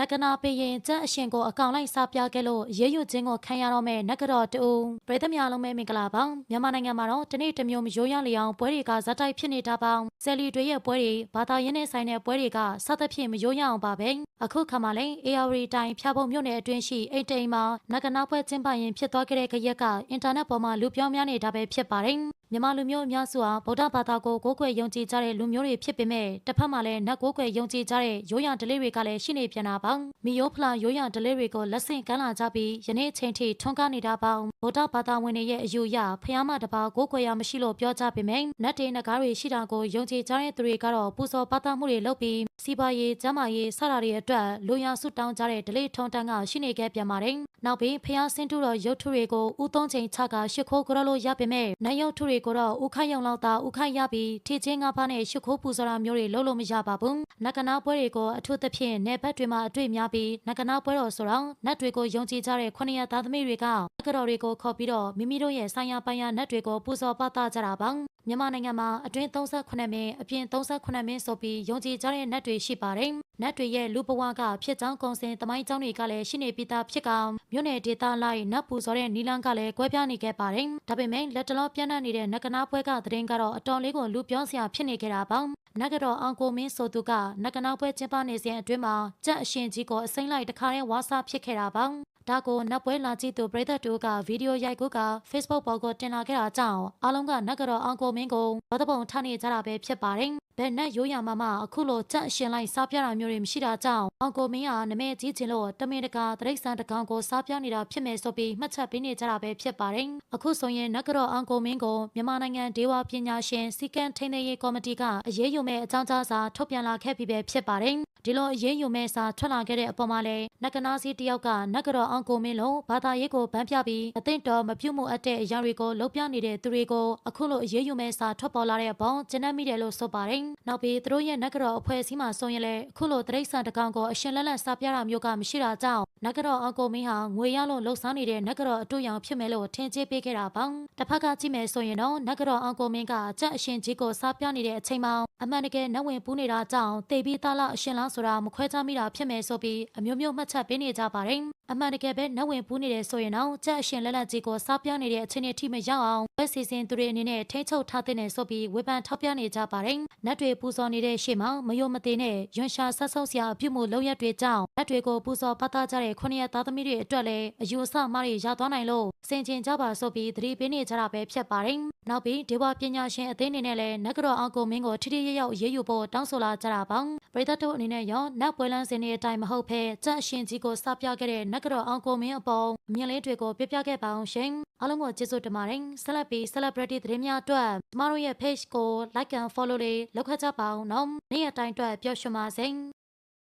နဂနာပေးရင်ကြက်အရှင်ကိုအကောင်လိုက်စားပြခဲ့လို့ရဲရွခြင်းကိုခံရတော့မဲ့နဂတော်တူပရိသတ်များလုံးပဲမင်္ဂလာပါမြန်မာနိုင်ငံမှာတော့ဒီနေ့တစ်မျိုးမရိုးရလျောင်းပွဲတွေကဇက်တိုက်ဖြစ်နေတာပေါင်းဆယ်လီတွေရဲ့ပွဲတွေဘာသာရေးနဲ့ဆိုင်တဲ့ပွဲတွေကစသဖြင့်မရိုးရအောင်ပါပဲအခုခါမှလည်း AR တိုင်းဖြာပုံမြို့နယ်အတွင်းရှိအိမ်တိမ်မှာနဂနာပွဲကျင်းပရင်ဖြစ်သွားခဲ့တဲ့ခရက်ကအင်တာနက်ပေါ်မှာလူပြောင်းများနေတာပဲဖြစ်ပါတယ်မြန်မာလူမျိုးအများစုဟာဗုဒ္ဓဘာသာကိုကိုးကွယ်ယုံကြည်ကြတဲ့လူမျိုးတွေဖြစ်ပေမဲ့တစ်ဖက်မှာလည်းနတ်ကိုးကွယ်ယုံကြည်ကြတဲ့ရိုးရာဓလေ့တွေကလည်းရှိနေပြန်တာပါမီယိုဖလာရိုးရာဓလေ့တွေကိုလက်ဆင့်ကမ်းလာကြပြီးယနေ့ချိန်ထိထွန်းကားနေတာပါဗုဒ္ဓဘာသာဝင်တွေရဲ့အယူအရဖျားမတစ်ပါးကိုးကွယ်ရမရှိလို့ပြောကြပေမဲ့နတ်တေနဂါးတွေရှိတာကိုယုံကြည်ကြတဲ့သူတွေကတော့ပူဇော်ပတ်သက်မှုတွေလုပ်ပြီး စီးပွားရေးကျန်းမာရေးစတာတွေအတွက်လူရဆုတောင်းကြတဲ့ဓလေ့ထုံတန်းကရှိနေခဲ့ပြန်ပါတယ်နောက်ပြီးဖျားဆင်းတူတော်ရုပ်ထုတွေကိုဥသုံးချိန်ချကရှ िख ိုးကြရလို့ရပေမဲ့နတ်ရုပ်ထုတွေကိုတော့ဥခိုက်ရုံလောက်သာဥခိုက်ရပြီးထီချင်းငါးဖားနဲ့ရှ िख ိုးပူဇော်တာမျိုးတွေလုပ်လို့မရပါဘူးနဂနာပွဲတွေကိုအထူးသဖြင့်နယ်ဘက်တွေမှာအတွေ့များပြီးနဂနာပွဲတော်ဆိုတော့နတ်တွေကိုယုံကြည်ကြတဲ့ခொနည်းသားသမီးတွေကနဂတော်တွေကိုခေါ်ပြီးတော့မိမိတို့ရဲ့ဆိုင်ရာပိုင်ရာနတ်တွေကိုပူဇော်ပတ်သားကြတာပါ မြန်မာနိုင်ငံမှာအတွင်း38မင်းအပြင်38မင်းဆိုပြီးယုံကြည်ကြတဲ့နတ်တွေရှိပါတယ်။နတ်တွေရဲ့လူဘဝကဖြစ်ကြောင်းကုံစင်တမိုင်းကြောင်းတွေကလည်းရှိနေပြီးသားဖြစ်ကောင်မြို့နယ်ဒေသလိုက်နတ်ပူဇော်တဲ့နီလန်းကလည်းကွဲပြားနေခဲ့ပါတယ်။ဒါပေမဲ့လက်တလောပြန့်နှံ့နေတဲ့နဂနာပွဲကသတင်းကတော့အတော်လေးကိုလူပြောစရာဖြစ်နေကြတာပါ။နဂတော်အောင်ကိုမင်းဆိုသူကနဂနာပွဲကျင်းပနေစဉ်အတွင်းမှာကြက်အရှင်ကြီးကိုအစိမ့်လိုက်တခါတည်းဝါစာဖြစ်ခဲ့တာပါ။ ဒါကိုနတ်ပွဲလာကြည့်သူပရိသတ်တို့ကဗီဒီယိုရိုက်ကူးက Facebook ပေါ်ကိုတင်လာခဲ့တာကြောင့်အားလုံးကနတ်ကတော့အောင်ကိုမင်းကိုဘောတပုံထားနေကြတာပဲဖြစ်ပါတယ်။ ဘယ်နဲ့ရိုးရမှာမှအခုလိုကြက်အရှင်လိုက်စားပြတာမျိုးတွေမရှိတာကြောင့်အောင်ကိုမင်းကနမဲကြီးချင်လို့တမင်တကာတရိတ်ဆန်တကောင်ကိုစားပြနေတာဖြစ်မယ်ဆိုပြီးမှတ်ချက်ပေးနေကြတာပဲဖြစ်ပါတယ်။အခုဆိုရင်နတ်ကတော့အောင်ကိုမင်းကိုမြန်မာနိုင်ငံဒေဝပညာရှင်စီကံထိန်းသိမ်းရေးကော်မတီကအရေးယူမဲ့အကြောင်းကြားစာထုတ်ပြန်လာခဲ့ပြီးပဲဖြစ်ပါတယ်။ဒီလိုအရေးယူမဲ့စာထွက်လာခဲ့တဲ့အပေါ်မှာလည်းနဂနာစီတယောက်ကနဂရောအောင်ကိုမင်းလုံးဘာသာရေးကိုဗန်းပြပြီးအသိတော်မပြုတ်မှုအပ်တဲ့အရာတွေကိုလှုပ်ပြနေတဲ့သူတွေကိုအခုလိုအရေးယူမဲ့စာထွက်ပေါ်လာတဲ့အပေါ်ကျဉ်းနှံ့မိတယ်လို့ဆိုပါတယ်။နောက်ပြီးသူတို့ရဲ့နဂရောအဖွဲ့အစည်းမှဆိုရင်လည်းအခုလိုတရိတ်ဆန်တကောင်ကိုအရှင်လက်လက်စာပြတာမျိုးကမရှိတာကြောင့်နဂရောအောင်ကိုမင်းဟာငွေရလို့လှုပ်ရှားနေတဲ့နဂရောအတူရောင်ဖြစ်မယ်လို့ထင်ကြေးပေးခဲ့တာပေါ့။တစ်ဖက်ကကြည့်မယ်ဆိုရင်တော့နဂရောအောင်ကိုမင်းကကြက်အရှင်ကြီးကိုစာပြနေတဲ့အချိန်မှာအမှန်တကယ်နတ်ဝင်ပူးနေတာကြောင့်တေပြီးသားလားအရှင်လားဆိုတာမခွဲခြားမိတာဖြစ်မယ်ဆိုပြီးအမျိုးမျိုးမှတ်ချက်ပေးနေကြပါတယ်။အမှန်တကယ်ပဲနတ်ဝင်ပူးနေတယ်ဆိုရင်တော့ကြက်အရှင်လက်လက်ကြီးကိုစားပြနေတဲ့အချိန်အထိမရောက်အောင်ဝက်စီစဉ်သူတွေအနေနဲ့ထိန်းချုပ်ထားတဲ့နေဆိုပြီးဝေဖန်ထောက်ပြနေကြပါတယ်။နတ်တွေပူဇော်နေတဲ့ရှေ့မှာမယုံမသေးနဲ့ရွှန်ရှာဆက်ဆုပ်စရာအပြုမှုလုပ်ရက်တွေကြောင့်နတ်တွေကိုပူဇော်ပတ်သားကြတဲ့ခုနှစ်ရက်သားသမီးတွေအတွက်လည်းအယူအဆမှားတွေရသွားနိုင်လို့စင်ကျင်ကြပါဆိုပြီးသတိပေးနေကြတာပဲဖြစ်ပါတယ်။နောက်ပြီးဒေဝပညာရှင်အသင်းအနေနဲ့လည်းနဂရောအောင်ကိုမင်းကိုထိထိရရောက်ရေးယူဖို့တောင်းဆိုလာကြတာပါ။ပရိသတ်တို့အနေနဲ့ရောနတ်ပွဲလန်းစင်တဲ့အတိုင်းမဟုတ်ဘဲကြက်အရှင်ကြီးကိုစပြခဲ့တဲ့နဂရောအောင်ကိုမင်းအပေါ်အမြင်လေးတွေကိုပြပြခဲ့ပါအောင်ရှင်။အားလုံးကိုကျေးဇူးတင်ပါတယ်။ Celebrity Celebrity သတင်းများအတွက်ကျမတို့ရဲ့ page ကို like and follow လေးလုပ်ခတ်ကြပါအောင်နော်။နေ့ရက်တိုင်းအတွက်ပျော်ရွှင်ပါစေ။